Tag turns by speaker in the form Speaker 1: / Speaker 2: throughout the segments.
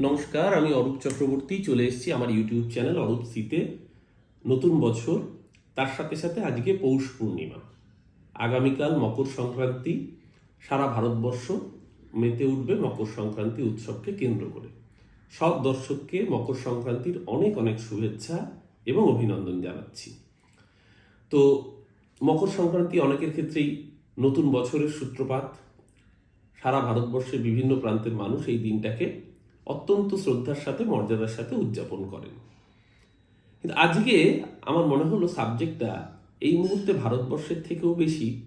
Speaker 1: নমস্কার, আমি অরূপ চক্রবর্তী, চলে এসেছি আমার ইউটিউব চ্যানেল অরূপ সিতে নতুন বছর, তার সাথে সাথে আজকে পৌষ পূর্ণিমা। আগামীকাল মকর সংক্রান্তি, সারা ভারতবর্ষ মেতে উঠবে মকর সংক্রান্তি উৎসবকে কেন্দ্র করে। সব দর্শককে মকর সংক্রান্তির অনেক অনেক শুভেচ্ছা এবং অভিনন্দন জানাচ্ছি। তো, মকর সংক্রান্তি অনেকের ক্ষেত্রেই নতুন বছরের সূত্রপাত। সারা ভারতবর্ষের বিভিন্ন প্রান্তের মানুষ এই দিনটাকে অত্যন্ত শ্রদ্ধার সাথে, মর্যাদার সাথে উদযাপন করেন। কিন্তু আজকে আমার মনে হলো সাবজেক্টটা এই মুহূর্তে ভারতবর্ষের থেকেও বেশি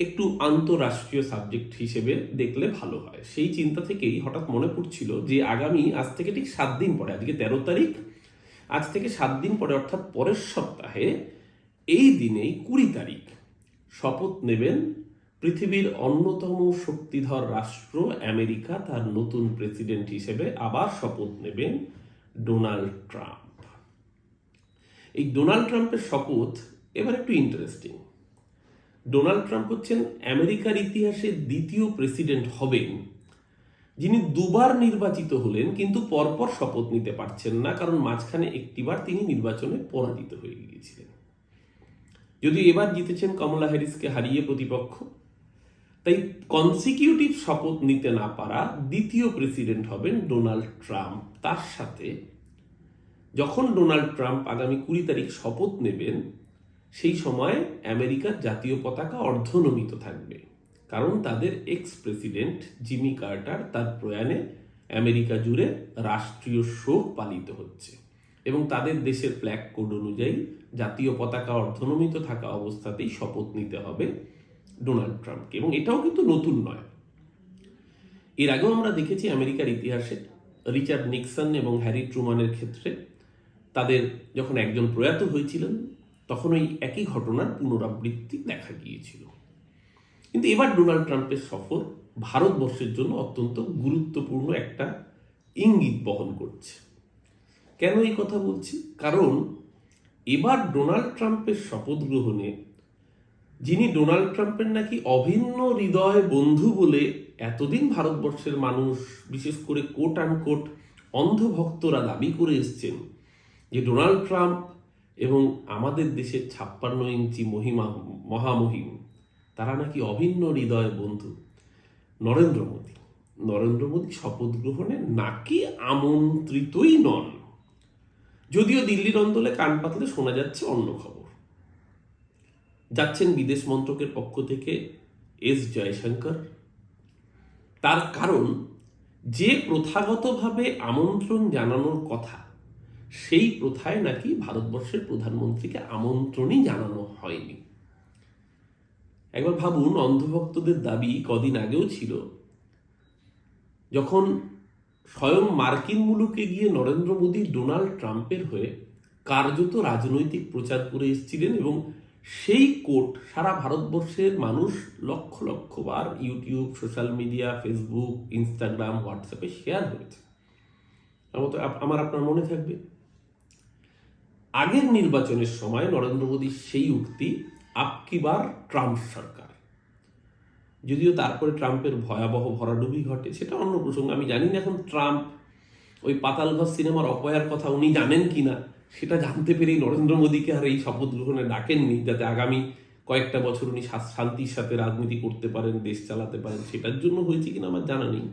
Speaker 1: একটু আন্তরাষ্ট্রীয় সাবজেক্ট হিসেবে দেখলে ভালো হয়। সেই চিন্তা থেকেই হঠাৎ মনে পড়ছিল যে আগামী, আজ থেকে ঠিক সাত দিন পরে, আজকে তেরো তারিখ, আজ থেকে সাত দিন পরে অর্থাৎ পরের সপ্তাহে এই দিনেই কুড়ি তারিখ শপথ নেবেন পৃথিবীর অন্যতম শক্তিধর রাষ্ট্র আমেরিকা তার নতুন প্রেসিডেন্ট হিসেবে আবার শপথ নেবেন ডোনাল্ড ট্রাম্প। এই ডোনাল্ড ট্রাম্পের শপথ এবার একটু ইন্টারেস্টিং ডোনাল্ড ট্রাম্প হচ্ছেন আমেরিকার ইতিহাসে দ্বিতীয় প্রেসিডেন্ট হবেন, যিনি দুবার নির্বাচিত হলেন, কিন্তু পরপর শপথ নিতে পারছেন না, কারণ মাঝখানে একটিবার তিনি নির্বাচনে পরাজিত হয়ে গিয়েছিলেন। যদি এবার জিতেছেন কমলা হ্যারিসকে হারিয়ে প্রতিপক্ষ তাই কনসিকিউটিভ শপথ নিতে না পারা দ্বিতীয় প্রেসিডেন্ট হবেন ডোনাল্ড ট্রাম্প। তার সাথে যখন ডোনাল্ড ট্রাম্প আগামী কুড়ি তারিখ শপথ নেবেন, সেই সময় আমেরিকার জাতীয় পতাকা অর্ধনমিত থাকবে। কারণ তাদের এক্স প্রেসিডেন্ট জিমি কার্টার তার প্রয়াণে আমেরিকা জুড়ে রাষ্ট্রীয় শোক পালিত হচ্ছে এবং তাদের দেশের ফ্ল্যাগ কোড অনুযায়ী জাতীয় পতাকা অর্ধনমিত থাকা অবস্থাতেই শপথ নিতে হবে। ডোনাল্ড ট্রাম্পকে এবং এটাও কিন্তু নতুন নয়। এর আগেও আমরা দেখেছি আমেরিকার ইতিহাসে রিচার্ড নিক্সন এবং হ্যারি ট্রুমানের ক্ষেত্রে তাদের যখন একজন প্রয়াত হয়েছিলেন, তখন ওই একই ঘটনার পুনরাবৃত্তি দেখা গিয়েছিল। কিন্তু এবার ডোনাল্ড ট্রাম্পের সফর ভারতবর্ষের জন্য অত্যন্ত গুরুত্বপূর্ণ একটা ইঙ্গিত বহন করছে। কেন এই কথা বলছি? কারণ এবার ডোনাল্ড ট্রাম্পের শপথ গ্রহণে যিনি ডোনাল্ড ট্রাম্পের নাকি অভিন্ন হৃদয় বন্ধু বলে এতদিন ভারতবর্ষের মানুষ, বিশেষ করে কোট অ্যান্ড কোট অন্ধভক্তরা দাবি করে এসছেন যে ডোনাল্ড ট্রাম্প এবং আমাদের দেশের ছাপ্পান্ন ইঞ্চি মহিমা, মহামহিম, তারা নাকি অভিন্ন হৃদয় বন্ধু। নরেন্দ্র মোদী নরেন্দ্র মোদী শপথ গ্রহণে নাকি আমন্ত্রিতই নন। যদিও দিল্লির অন্দলে কান পাতলে শোনা যাচ্ছে অন্য খবর। যাচ্ছেন বিদেশ মন্ত্রকের পক্ষ থেকে এস জয়শঙ্কর। তার কারণ, যে প্রথাগতভাবে আমন্ত্রণ জানানোর কথা, সেই প্রথায় নাকি ভারতবর্ষের প্রধানমন্ত্রীকে আমন্ত্রণই জানানো হয়নি। একবার ভাবুন, অন্ধভক্তদের দাবি কদিন আগেও ছিল। যখন স্বয়ং মার্কিন মুলুকে গিয়ে নরেন্দ্র মোদী ডোনাল্ড ট্রাম্পের হয়ে কার্যত রাজনৈতিক প্রচার করে এসেছিলেন এবং সেই কোট সারা ভারতবর্ষের মানুষ লক্ষ লক্ষ বার YouTube, social media, Facebook, Instagram, হোয়াটসঅ্যাপে শেয়ার হয়েছে আমার আমার আপনার মনে থাকবে। আগের নির্বাচনের সময় নরেন্দ্র মোদীর সেই উক্তি আপকিবার ট্রাম্প সরকার। যদিও তারপরে ট্রাম্পের ভয়াবহ ভরাডুবি ঘটে, সেটা অন্য প্রসঙ্গ। আমি জানি না এখন ট্রাম্প ওই পাতালঘর সিনেমার অপয়ার কথা উনি জানেন কি না সেটা জানতে পেরেই নরেন্দ্র মোদীকে আর এই শপথ গ্রহণে ডাকেননি, যাতে আগামী কয়েকটা বছর উনি শান্তির সাথে রাজনীতি করতে পারেন, দেশ চালাতে পারেন, সেটার জন্য হয়েছে কিনা আমার জানা নেই।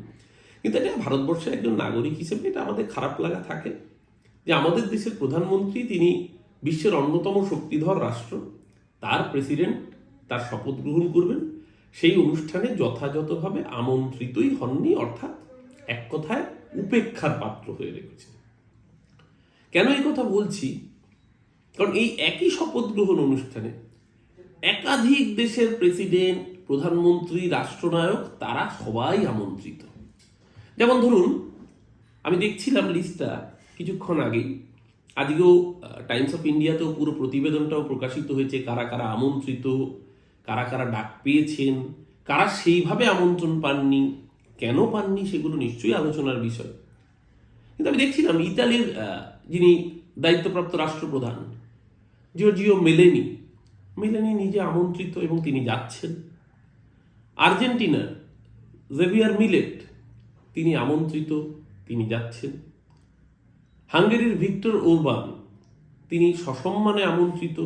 Speaker 1: কিন্তু এটা ভারতবর্ষের একজন নাগরিক হিসেবে এটা আমাদের খারাপ লাগা থাকে। যে আমাদের দেশের প্রধানমন্ত্রী তিনি বিশ্বের অন্যতম শক্তিধর রাষ্ট্র, তার প্রেসিডেন্ট তার শপথ গ্রহণ করবেন, সেই অনুষ্ঠানে যথাযথভাবে আমন্ত্রিতই হননি, অর্থাৎ এক কথায় উপেক্ষার পাত্র হয়ে রেখেছেন। কেন এই কথা বলছি? কারণ এই একই শপথ গ্রহণ অনুষ্ঠানে একাধিক দেশের প্রেসিডেন্ট, প্রধানমন্ত্রী, রাষ্ট্রনায়ক তারা সবাই আমন্ত্রিত। যেমন ধরুন, আমি দেখছিলাম লিস্টটা কিছুক্ষণ আগেই। আজকেও টাইমস অফ ইন্ডিয়াতেও পুরো প্রতিবেদনটাও প্রকাশিত হয়েছে, কারা কারা আমন্ত্রিত, কারা কারা ডাক পেয়েছেন, কারা সেইভাবে আমন্ত্রণ পাননি, কেন পাননি সেগুলো নিশ্চয়ই আলোচনার বিষয়। কিন্তু আমি দেখছিলাম, ইতালির যিনি দায়িত্বপ্রাপ্ত রাষ্ট্রপ্রধান জর্জিও মেলেনি। মেলেনি নিজে আমন্ত্রিত এবং তিনি যাচ্ছেন। আর্জেন্টিনার জেভিয়ার মিলেট, তিনি আমন্ত্রিত, তিনি যাচ্ছেন। হাঙ্গেরির ভিক্টর ওরবান, তিনি সসম্মানে আমন্ত্রিত,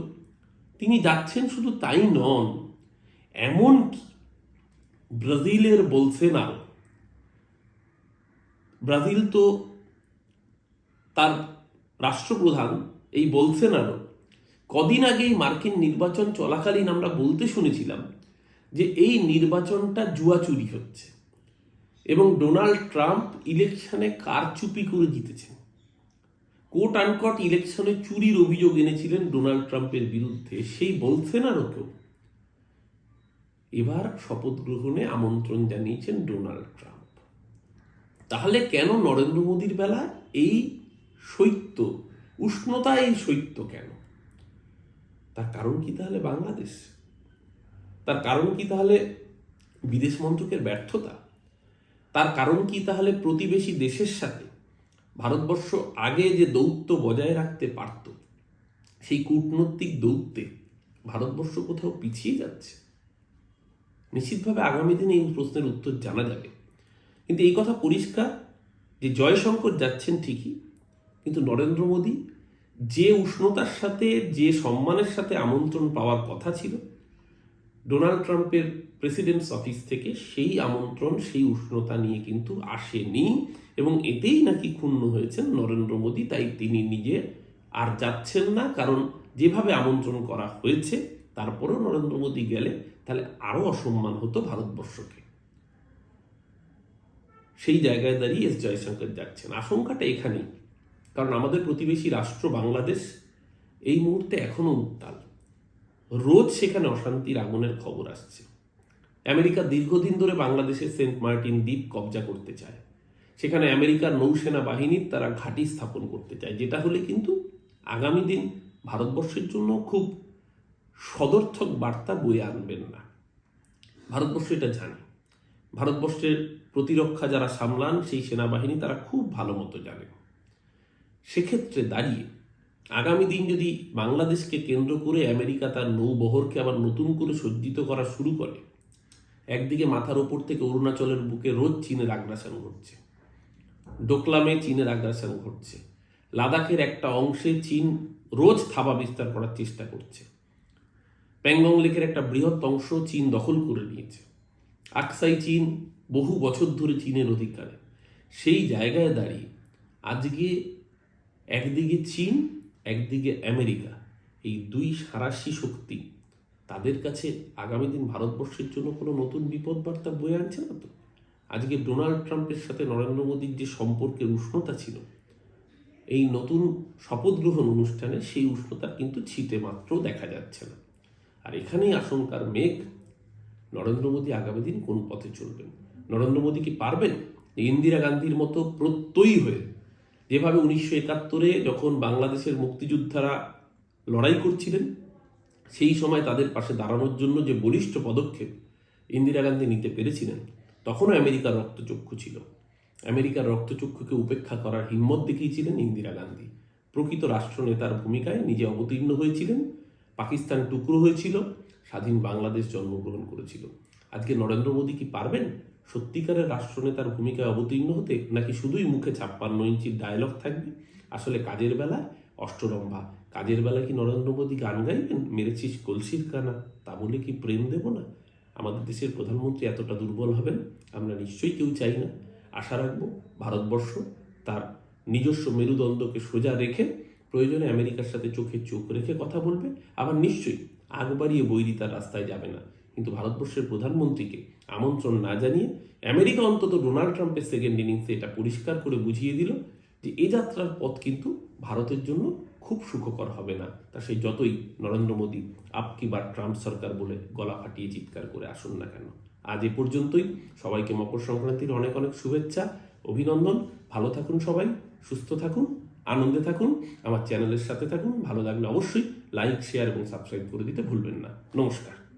Speaker 1: তিনি যাচ্ছেন শুধু তাই নন এমনকি ব্রাজিলের বলছেন আর ব্রাজিল তো তার রাষ্ট্রপ্রধান এই বলছেন আরও কদিন আগেই মার্কিন নির্বাচন চলাকালীন আমরা বলতে শুনেছিলাম যে এই নির্বাচনটা জুয়াচুরি হচ্ছে এবং ডোনাল্ড ট্রাম্প ইলেকশনে কারচুপি করে জিতেছেন। কোট আনকট ইলেকশনে চুরির অভিযোগ এনেছিলেন ডোনাল্ড ট্রাম্পের বিরুদ্ধে। সেই কেউ এবার শপথ গ্রহণে আমন্ত্রণ জানিয়েছেন ডোনাল্ড ট্রাম্প। তাহলে কেন নরেন্দ্র মোদীর বেলা এই শৈত্য উষ্ণতা এই শৈত্য কেন? তার কারণ কি তাহলে বাংলাদেশ? তার কারণ কি তাহলে বিদেশ মন্ত্রকের ব্যর্থতা? তার কারণ কি তাহলে প্রতিবেশী দেশের সাথে ভারতবর্ষ আগে যে দৌত্য বজায় রাখতে পারত, সেই কূটনৈতিক দৌত্যে ভারতবর্ষ কোথাও পিছিয়ে যাচ্ছে? নিশ্চিতভাবে আগামী দিনে এই প্রশ্নের উত্তর জানা যাবে। কিন্তু এই কথা পরিষ্কার যে জয়শঙ্কর যাচ্ছেন ঠিকই কিন্তু নরেন্দ্র মোদী যে উষ্ণতার সাথে, যে সম্মানের সাথে আমন্ত্রণ পাওয়ার কথা ছিল, ডোনাল্ড ট্রাম্পের প্রেসিডেন্টস অফিস থেকে সেই আমন্ত্রণ, সেই উষ্ণতা নিয়ে কিন্তু আসেনি এবং এতেই নাকি ক্ষুণ্ণ হয়েছেন নরেন্দ্র মোদী। তাই তিনি নিজে আর যাচ্ছেন না, কারণ যেভাবে আমন্ত্রণ করা হয়েছে, তারপরেও নরেন্দ্র মোদী গেলে তাহলে আরও অসম্মান হতো ভারতবর্ষকে। সেই জায়গায় দাঁড়িয়ে এস জয়শঙ্কর যাচ্ছেন। আশঙ্কাটা এখানেই। কারণ আমাদের প্রতিবেশী রাষ্ট্র বাংলাদেশ এই মুহূর্তে এখনও উত্তাল। রোজ সেখানে অশান্তির আগুনের খবর আসছে। আমেরিকা দীর্ঘদিন ধরে বাংলাদেশের সেন্ট মার্টিন দ্বীপ কবজা করতে চায়। সেখানে আমেরিকার নৌসেনা বাহিনীর তারা ঘাঁটি স্থাপন করতে চায়, যেটা হলে কিন্তু আগামী দিন ভারতবর্ষের জন্য খুব সদর্থক বার্তা বয়ে আনবেন না। ভারতবর্ষ এটা জানে। ভারতবর্ষের প্রতিরক্ষা যারা সামলান, সেই সেনাবাহিনী তারা খুব ভালো মতো জানে। সেক্ষেত্রে দাঁড়িয়ে, আগামী দিন যদি বাংলাদেশকে কেন্দ্র করে আমেরিকা তার নৌবহরকে আবার নতুন করে সজ্জিত করা শুরু করে, একদিকে মাথার ওপর থেকে অরুণাচলের বুকে রোজ চীনের আগ্রাসন ঘটছে, ডোকলামে চীনের আগ্রাসন ঘটছে, লাদাখের একটা অংশে চীন রোজ থাবা বিস্তার করার চেষ্টা করছে, প্যাংগং লেকের একটা বৃহৎ অংশ চীন দখল করে নিয়েছে, আকসাই চীন বহু বছর ধরে চীনের অধিকারে, সেই জায়গায় দাঁড়িয়ে আজকে একদিকে চীন, একদিকে আমেরিকা। এই দুই সারাশি শক্তি, তাদের কাছে আগামী দিন ভারতবর্ষের জন্য কোনো নতুন বিপদ বার্তা বয়ে আনছে না তো? আজকে ডোনাল্ড ট্রাম্পের সাথে নরেন্দ্র মোদীর যে সম্পর্কের উষ্ণতা ছিল, এই নতুন শপথ গ্রহণ অনুষ্ঠানে সেই উষ্ণতা কিন্তু ছিটে মাত্র দেখা যাচ্ছে না। আর এখানেই আশঙ্কার মেঘ, নরেন্দ্র মোদী আগামী দিন কোন পথে চলবেন? নরেন্দ্র মোদী কি পারবেন? ইন্দিরা গান্ধীর মতো প্রত্যয়ী হয়ে যেভাবে উনিশশো একাত্তরে যখন বাংলাদেশের মুক্তিযোদ্ধারা লড়াই করছিলেন, সেই সময় তাদের পাশে দাঁড়ানোর জন্য যে বলিষ্ঠ পদক্ষেপ ইন্দিরা গান্ধী নিতে পেরেছিলেন, তখনও আমেরিকার রক্তচক্ষু ছিল। আমেরিকার রক্তচক্ষুকে উপেক্ষা করার হিম্মত দেখিয়েছিলেন ইন্দিরা গান্ধী। প্রকৃত রাষ্ট্রনেতার ভূমিকায় নিজে অবতীর্ণ হয়েছিলেন, পাকিস্তান টুকরো হয়েছিল, স্বাধীন বাংলাদেশ জন্মগ্রহণ করেছিল। আজকে নরেন্দ্র মোদী কি পারবেন? সত্যিকারের রাষ্ট্রনেতার ভূমিকায় অবতীর্ণ হতে নাকি শুধুই মুখে ছাপ্পান্ন ইঞ্চির ডায়লগ থাকবে? আসলে কাজের বেলায় অষ্টরম্ভা কাজের বেলায় কি নরেন্দ্র মোদী গান গাইবেন? মেরেছিস কলসির কানা, তা বলে কি প্রেম দেব না? আমাদের দেশের প্রধানমন্ত্রী এতটা দুর্বল হবেন, আমরা নিশ্চয়ই কেউ চাই না। আশা রাখব ভারতবর্ষ তার নিজস্ব মেরুদণ্ডকে সোজা রেখে প্রয়োজনে আমেরিকার সাথে চোখে চোখ রেখে কথা বলবে, আবার নিশ্চয়ই আগ বাড়িয়ে বৈরিতার রাস্তায় যাবে না। কিন্তু ভারতবর্ষের প্রধানমন্ত্রীকে আমন্ত্রণ না জানিয়ে আমেরিকা অন্তত ডোনাল্ড ট্রাম্পের সেকেন্ড ইনিংসে এটা পরিষ্কার করে বুঝিয়ে দিল যে এ যাত্রার পথ কিন্তু ভারতের জন্য খুব সুখকর হবে না। তা সেই যতই নরেন্দ্র মোদী আপকি বা ট্রাম্প সরকার বলে গলা ফাটিয়ে চিৎকার করে আসুন না কেন। আজ এ পর্যন্তই। সবাইকে মকর সংক্রান্তির অনেক অনেক শুভেচ্ছা, অভিনন্দন। ভালো থাকুন সবাই, সুস্থ থাকুন, আনন্দে থাকুন, আমার চ্যানেলের সাথে থাকুন। ভালো লাগলে অবশ্যই লাইক শেয়ার এবং সাবস্ক্রাইব করে দিতে ভুলবেন না। নমস্কার।